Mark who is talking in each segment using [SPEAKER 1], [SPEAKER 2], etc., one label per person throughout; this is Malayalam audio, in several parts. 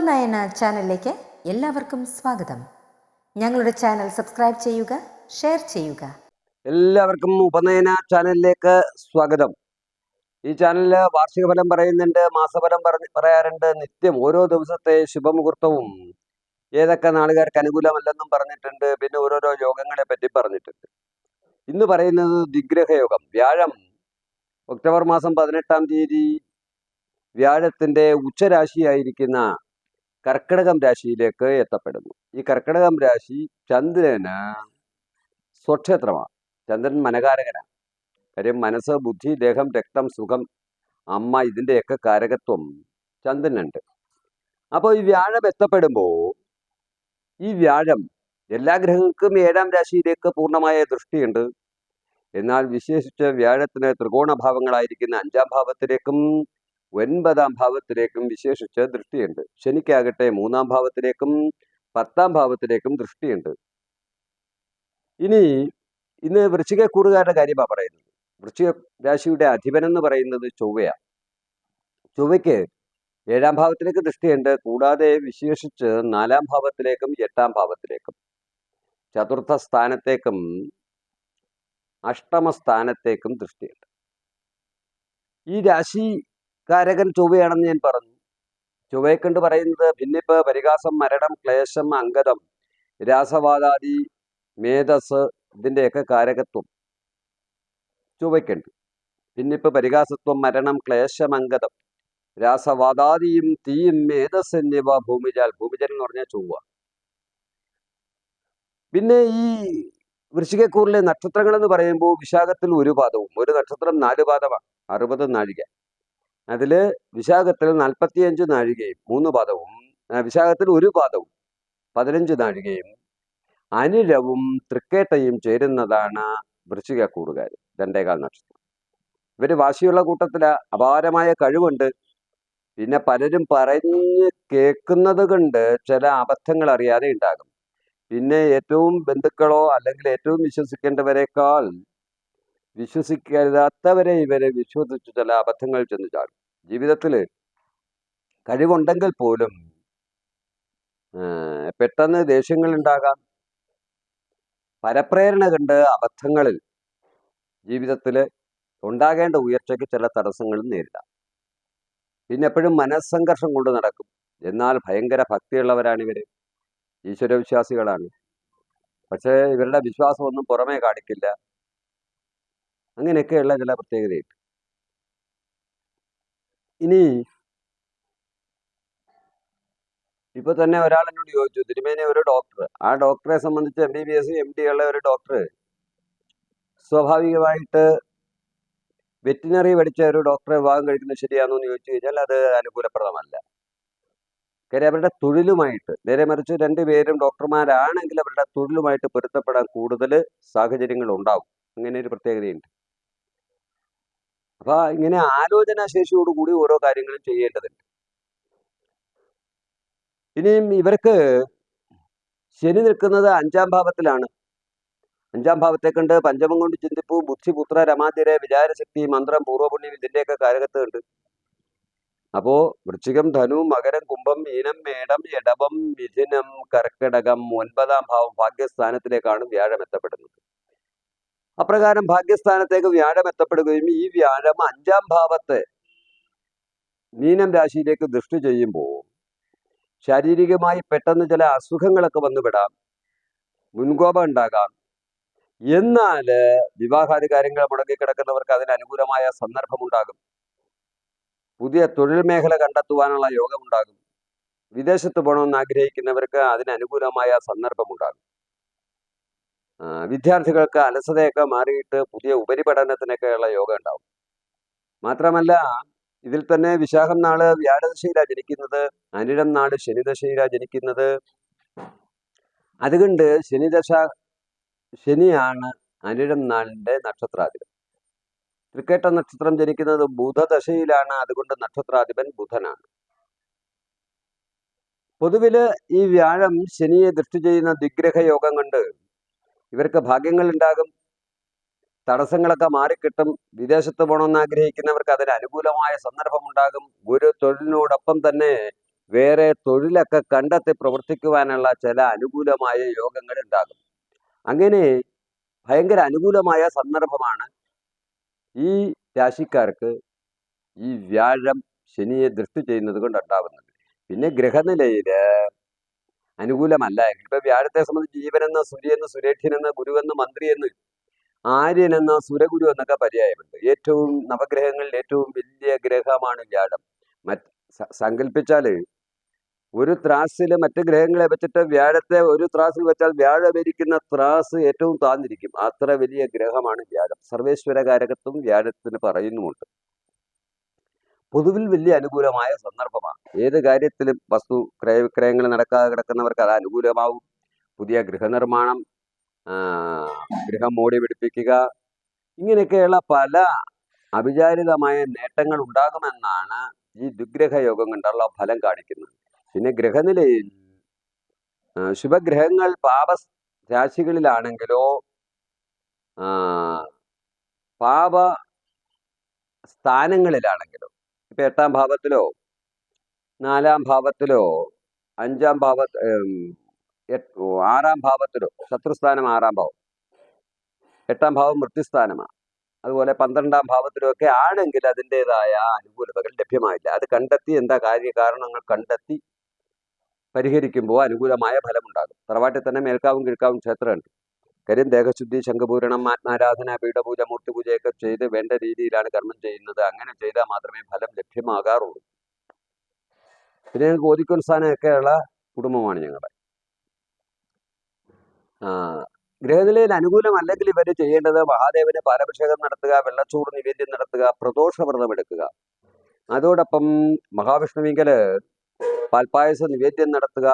[SPEAKER 1] ഉപനയന ചാനലിലേക്ക് എല്ലാവർക്കും സ്വാഗതം. ഞങ്ങളുടെ ചാനൽ സബ്സ്ക്രൈബ് ചെയ്യുക ഷെയർ ചെയ്യുക.
[SPEAKER 2] എല്ലാവർക്കും ഉപനയന ചാനലിലേക്ക് സ്വാഗതം. ഈ ചാനലിൽ വാർഷിക ഫലം പറയുന്നുണ്ട് മാസഫലം പറയാറുണ്ട്. നിത്യം ഓരോ ദിവസത്തെ ശുഭമുഹൂർത്തവും ഏതൊക്കെ നാളുകാർക്ക് അനുകൂലമല്ലെന്നും പറഞ്ഞിട്ടുണ്ട്. പിന്നെ ഓരോരോ യോഗങ്ങളെ പറ്റി പറഞ്ഞിട്ടുണ്ട്. ഇന്ന് പറയുന്നത് ദിഗ്രഹ യോഗം വ്യാഴം ഒക്ടോബർ മാസം പതിനെട്ടാം തീയതി വ്യാഴത്തിന്റെ ഉച്ചരാശിയായിരിക്കുന്ന കർക്കിടകം രാശിയിലേക്ക് എത്തപ്പെടുന്നു. ഈ കർക്കിടകം രാശി ചന്ദ്രന് സ്വക്ഷേത്രമാണ്. ചന്ദ്രൻ മനകാരകനാണ്. കാര്യം മനസ്സ് ബുദ്ധി ദേഹം രക്തം സുഖം അമ്മ ഇതിന്റെയൊക്കെ കാരകത്വം ചന്ദ്രനുണ്ട്. അപ്പോൾ ഈ വ്യാഴം എത്തപ്പെടുമ്പോൾ ഈ വ്യാഴം എല്ലാ ഗ്രഹങ്ങൾക്കും ഏഴാം രാശിയിലേക്ക് പൂർണമായ ദൃഷ്ടിയുണ്ട്. എന്നാൽ വിശേഷിച്ച് വ്യാഴത്തിന് ത്രികോണഭാവങ്ങളായിരിക്കുന്ന അഞ്ചാം ഭാവത്തിലേക്കും ഒൻപതാം ഭാവത്തിലേക്കും വിശേഷിച്ച് ദൃഷ്ടിയുണ്ട്. ശനിക്കാകട്ടെ മൂന്നാം ഭാവത്തിലേക്കും പത്താം ഭാവത്തിലേക്കും ദൃഷ്ടിയുണ്ട്. ഇനി ഇന്ന് വൃശ്ചിക കൂറുകാരുടെ കാര്യമാണ് പറയുന്നത്. വൃശ്ചിക രാശിയുടെ അധിപൻ എന്ന് പറയുന്നത് ചൊവ്വയാണ് ചൊവ്വയ്ക്ക് ഏഴാം ഭാവത്തിലേക്ക് ദൃഷ്ടിയുണ്ട്. കൂടാതെ വിശേഷിച്ച് നാലാം ഭാവത്തിലേക്കും എട്ടാം ഭാവത്തിലേക്കും. ചതുർത്ഥ സ്ഥാനത്തേക്കും അഷ്ടമ സ്ഥാനത്തേക്കും ദൃഷ്ടിയുണ്ട്. ഈ രാശി കാരകൻ ചൊവ്വയാണെന്ന് ഞാൻ പറഞ്ഞു. ചൊവ്വയെ കണ്ട് പറയുന്നത് ഭിന്നിപ്പ് പരിഹാസം മരണം ക്ലേശം അംഗതം രാസവാദാദി മേധസ് ഇതിന്റെയൊക്കെ കാരകത്വം. ചൊവ്വയ്ക്കുണ്ട്. ഭിന്നിപ്പ് പരിഹാസത്വം മരണം ക്ലേശം അംഗതം രാസവാദാദിയും തീയും മേധസ് എന്നിവ ഭൂമിജാൽ ഭൂമിജൽ എന്ന് പറഞ്ഞാൽ ചൊവ്വ. പിന്നെ ഈ വൃശ്ചികക്കൂറിലെ നക്ഷത്രങ്ങൾ എന്ന് പറയുമ്പോൾ വിശാഖത്തിൽ ഒരു പാദവും ഒരു നക്ഷത്രം നാല് പാദമാണ് അറുപത് നാഴിക. അതിൽ വിശാഖത്തിൽ നാൽപ്പത്തിയഞ്ച് നാഴികയും മൂന്ന് പാദവും വിശാഖത്തിൽ ഒരു പാദവും പതിനഞ്ച് നാഴികയും അനിലവും തൃക്കേട്ടയും ചേരുന്നതാണ് വൃശ്ചിക കൂടുകാർ രണ്ടേകാൽ നക്ഷത്രം. ഇവർ വാശിയുള്ള കൂട്ടത്തിൽ അപാരമായ കഴിവുണ്ട്. പിന്നെ പലരും പറഞ്ഞ് കേൾക്കുന്നത് കൊണ്ട് ചില അബദ്ധങ്ങൾ അറിയാതെ ഉണ്ടാകും പിന്നെ ഏറ്റവും ബന്ധുക്കളോ അല്ലെങ്കിൽ ഏറ്റവും വിശ്വസിക്കേണ്ടവരെക്കാൾ വിശ്വസിക്കരുതാത്തവരെ ഇവരെ വിശ്വസിച്ച് ചില അബദ്ധങ്ങൾ ചെന്ന് ചാടും. ജീവിതത്തിൽ കഴിവുണ്ടെങ്കിൽ പോലും പെട്ടെന്ന് ദേഷ്യങ്ങൾ ഉണ്ടാകാം പരപ്രേരണ കണ്ട് അബദ്ധങ്ങളിൽ ജീവിതത്തിൽ ഉണ്ടാകേണ്ട ഉയർച്ചയ്ക്ക് ചില തടസ്സങ്ങളും നേരിടാം. പിന്നെ എപ്പോഴും മനസ്സംഘർഷം കൊണ്ട് നടക്കും. എന്നാൽ ഭയങ്കര ഭക്തിയുള്ളവരാണ് ഇവർ ഈശ്വരവിശ്വാസികളാണ്. പക്ഷേ ഇവരുടെ വിശ്വാസമൊന്നും പുറമേ കാണിക്കില്ല. അങ്ങനെയൊക്കെയുള്ള ചില പ്രത്യേകതയുണ്ട്. ഇനി ഇപ്പൊ തന്നെ ഒരാൾ എന്നോട് ചോദിച്ചു തിരുമേനി ഒരു ഡോക്ടർ ആ ഡോക്ടറെ സംബന്ധിച്ച് M B B S M D ഉള്ള ഒരു ഡോക്ടർ സ്വാഭാവികമായിട്ട് വെറ്റിനറി പഠിച്ച ഒരു ഡോക്ടറെ വിവാഹം കഴിക്കുന്നത് ശരിയാണോ എന്ന് ചോദിച്ചു കഴിഞ്ഞാൽ അത് അനുകൂലപ്രദമല്ല. കാര്യം അവരുടെ തൊഴിലുമായിട്ട് നേരെ മറിച്ച് രണ്ടുപേരും ഡോക്ടർമാരാണെങ്കിൽ അവരുടെ തൊഴിലുമായിട്ട് പൊരുത്തപ്പെടാൻ കൂടുതൽ സാഹചര്യങ്ങൾ ഉണ്ടാവും. അങ്ങനെ ഒരു പ്രത്യേകതയുണ്ട്. അപ്പൊ ഇങ്ങനെ ആലോചനാ ശേഷിയോടുകൂടി ഓരോ കാര്യങ്ങളും ചെയ്യേണ്ടതുണ്ട്. ഇനിയും ഇവർക്ക് ശനി നിൽക്കുന്നത് അഞ്ചാം ഭാവത്തിലാണ്. അഞ്ചാം ഭാവത്തെ കണ്ട് പഞ്ചമം കൊണ്ട് ചിന്തിപ്പു ബുദ്ധിപുത്ര രമാതിരെ വിചാരശക്തി മന്ത്രം പൂർവപുണ്യം ഇതിന്റെയൊക്കെ കാരകത്തുണ്ട് അപ്പോ വൃശ്ചികം ധനു മകരം കുംഭം മീനം മേടം എടവം മിഥുനം കർക്കിടകം ഒൻപതാം ഭാവം ഭാഗ്യസ്ഥാനത്തിലേക്കാണ് വ്യാഴം എത്തപ്പെടുന്നത്. അപ്രകാരം ഭാഗ്യസ്ഥാനത്തേക്ക് വ്യാഴം എത്തപ്പെടുകയും ഈ വ്യാഴം അഞ്ചാം ഭാവത്തെ മീനം രാശിയിലേക്ക് ദൃഷ്ടി ചെയ്യുമ്പോൾ ശാരീരികമായി പെട്ടെന്ന് ചില അസുഖങ്ങളൊക്കെ വന്നുവിടാം മുൻകോപം ഉണ്ടാകാം. എന്നാൽ വിവാഹാദി കാര്യങ്ങൾ മുടങ്ങിക്കിടക്കുന്നവർക്ക് അതിന് അനുകൂലമായ സന്ദർഭമുണ്ടാകും പുതിയ തൊഴിൽ മേഖല കണ്ടെത്തുവാനുള്ള യോഗമുണ്ടാകും വിദേശത്ത് പോകണമെന്ന് ആഗ്രഹിക്കുന്നവർക്ക് അതിന് അനുകൂലമായ സന്ദർഭമുണ്ടാകും വിദ്യാർത്ഥികൾക്ക് അലസതയൊക്കെ മാറിയിട്ട് പുതിയ ഉപരിപഠനത്തിനൊക്കെയുള്ള യോഗം ഉണ്ടാവും. മാത്രമല്ല ഇതിൽ തന്നെ വിശാഖം നാൾ വ്യാഴദശയിലാണ് ജനിക്കുന്നത് അനിഴം നാട് ശനിദശയിലാണ് ജനിക്കുന്നത്. അതുകൊണ്ട് ശനിദശ ശനിയാണ് അനിഴം നാളിന്റെ നക്ഷത്രാധിപൻ. തൃക്കേട്ട നക്ഷത്രം ജനിക്കുന്നത് ബുധദശയിലാണ് അതുകൊണ്ട് നക്ഷത്രാധിപൻ ബുധനാണ്. പൊതുവിൽ ഈ വ്യാഴം ശനിയെ ദൃഷ്ടി ചെയ്യുന്ന ദിഗ്രഹ യോഗം കൊണ്ട് ഇവർക്ക് ഭാഗ്യങ്ങൾ ഉണ്ടാകും തടസ്സങ്ങളൊക്കെ മാറിക്കിട്ടും. വിദേശത്ത് പോകണമെന്ന് ആഗ്രഹിക്കുന്നവർക്ക് അതിന് അനുകൂലമായ സന്ദർഭം ഉണ്ടാകും ഒരു തൊഴിലിനോടൊപ്പം തന്നെ വേറെ തൊഴിലൊക്കെ കണ്ടെത്തി പ്രവർത്തിക്കുവാനുള്ള ചില അനുകൂലമായ യോഗങ്ങൾ ഉണ്ടാകും അങ്ങനെ ഭയങ്കര അനുകൂലമായ സന്ദർഭമാണ് ഈ രാശിക്കാർക്ക് ഈ വ്യാഴം ശനിയെ ദൃഷ്ടി ചെയ്യുന്നത് കൊണ്ട് ഉണ്ടാകുന്നത് പിന്നെ ഗ്രഹനിലയിൽ അനുകൂലമല്ല. എങ്കിൽ ഇപ്പൊ വ്യാഴത്തെ സംബന്ധിച്ച് ഗുരു എന്ന മന്ത്രി ഗുരുവെന്ന് ആര്യൻ എന്ന സുരഗുരു എന്നൊക്കെ പര്യായമുണ്ട്. ഏറ്റവും നവഗ്രഹങ്ങളിൽ ഏറ്റവും വലിയ ഗ്രഹമാണ് വ്യാഴം. മറ്റ് സങ്കല്പിച്ചാൽ ഒരു ത്രാസിൽ മറ്റ് ഗ്രഹങ്ങളെ വെച്ചിട്ട് വ്യാഴത്തെ ഒരു ത്രാസിൽ വെച്ചാൽ വ്യാഴം ഇരിക്കുന്ന ത്രാസ് ഏറ്റവും താന്നിരിക്കും. അത്ര വലിയ ഗ്രഹമാണ് വ്യാഴം. സർവേശ്വര കാരകത്വം വ്യാഴത്തിന് പറയുന്നുമുണ്ട്. പൊതുവിൽ വലിയ അനുകൂലമായ സന്ദർഭമാണ്. ഏത് കാര്യത്തിലും വസ്തു ക്രയവിക്രയങ്ങൾ നടക്കാതെ കിടക്കുന്നവർക്ക് അത് അനുകൂലമാവും. പുതിയ ഗൃഹനിർമ്മാണം ഗൃഹം മോടി പിടിപ്പിക്കുക ഇങ്ങനെയൊക്കെയുള്ള പല അവിചാരിതമായ നേട്ടങ്ങൾ ഉണ്ടാകുമെന്നാണ് ഈ ദുഗ്രഹ യോഗം കൊണ്ടുള്ള ഫലം കാണിക്കുന്നത്. പിന്നെ ഗ്രഹനിലയിൽ ശുഭഗ്രഹങ്ങൾ പാപ രാശികളിലാണെങ്കിലോ പാപ സ്ഥാനങ്ങളിലാണെങ്കിലോ ഇപ്പൊ എട്ടാം ഭാവത്തിലോ നാലാം ഭാവത്തിലോ അഞ്ചാം ഭാവ ആറാം ഭാവത്തിലോ ശത്രുസ്ഥാനം ആറാം ഭാവം. എട്ടാം ഭാവം മൃത്യുസ്ഥാനമാണ് അതുപോലെ പന്ത്രണ്ടാം ഭാവത്തിലോ ഒക്കെ ആണെങ്കിൽ അതിന്റെതായ അനുകൂലതകൾ ലഭ്യമായില്ല. അത് കണ്ടെത്തി എന്താ കാര്യകാരണങ്ങൾ കണ്ടെത്തി പരിഹരിക്കുമ്പോൾ അനുകൂലമായ ഫലമുണ്ടാകും. തറവാട്ടിൽ തന്നെ മേൽക്കാവും കിഴക്കാവും ക്ഷേത്രമുണ്ട്. കാര്യം ദേഹശുദ്ധി ശംഖപൂരണം ആത്മാരാധന പീഠപൂജ മൂർത്തിപൂജയൊക്കെ ചെയ്ത് വേണ്ട രീതിയിലാണ് കർമ്മം ചെയ്യുന്നത്. അങ്ങനെ ചെയ്താൽ മാത്രമേ ഫലം ലഭ്യമാകാറുള്ളൂ. പിന്നെ ഞങ്ങൾക്ക് ഓതിക്കൊൻസ്ഥാനമൊക്കെയുള്ള കുടുംബമാണ് ഞങ്ങളുടെ. ഗ്രഹനിലയിൽ അനുകൂലമല്ലെങ്കിൽ ഇവർ ചെയ്യേണ്ടത് മഹാദേവന് പാലഭിഷേകം നടത്തുക വെള്ളച്ചൂട് നിവേദ്യം നടത്തുക പ്രദോഷവ്രതം എടുക്കുക. അതോടൊപ്പം മഹാവിഷ്ണുവിങ്കൽ പാൽപ്പായസ നിവേദ്യം നടത്തുക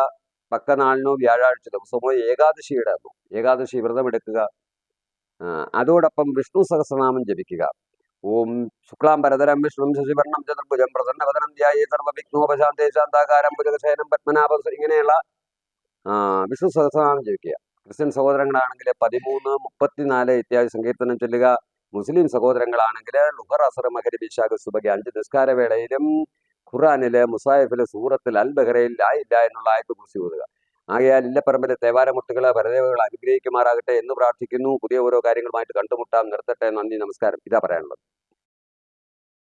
[SPEAKER 2] പക്കനാളിനോ വ്യാഴാഴ്ച ദിവസമോ ഏകാദശിയുടെ അന്നോ ഏകാദശി വ്രതം എടുക്കുക അതോടൊപ്പം വിഷ്ണു സഹസ്രനാമം ജപിക്കുക. ഓം ശുക്ലാം പരതരം വിഷ്ണു ശശിവർണം ചതുർഭുജം പ്രസന്നവതനം ധ്യായേ സർവവിഘ്നോപശാന്തേ ശാന്താകാരം ഭുജകശയനം പത്മനാഭം ഇങ്ങനെയുള്ള വിഷ്ണു സഹസ്രനാമം ജപിക്കുക. ക്രിസ്ത്യൻ സഹോദരങ്ങളാണെങ്കിൽ പതിമൂന്ന് മുപ്പത്തിനാല് ഇത്യാദി സങ്കീർത്തനം ചൊല്ലുക. മുസ്ലിം സഹോദരങ്ങളാണെങ്കിൽ ലുഹർ അസർ മകരി വിശാഖ സുബകി അഞ്ച് നിസ്കാര വേളയിലും ഖുറാനിൽ മുസാഹിഫിലെ സൂറത്തിൽ അൽ ബഹ്റയിൽ ലാ ഇല്ല എന്നുള്ള ആയത്ത് കുറിച്ച് ഓതുക. ആകയാൽ ഇല്ലപ്പറമ്പിലെ തേവാരമുട്ടുകളെ ഭരദേവകൾ അനുഗ്രഹിക്കുമാറാകട്ടെ എന്ന് പ്രാർത്ഥിക്കുന്നു. പുതിയ ഓരോ കാര്യങ്ങളുമായിട്ട് കണ്ടുമുട്ടാം. നിർത്തട്ടെ. നന്ദി. നമസ്കാരം. ഇതാ പറയാനുള്ളത്.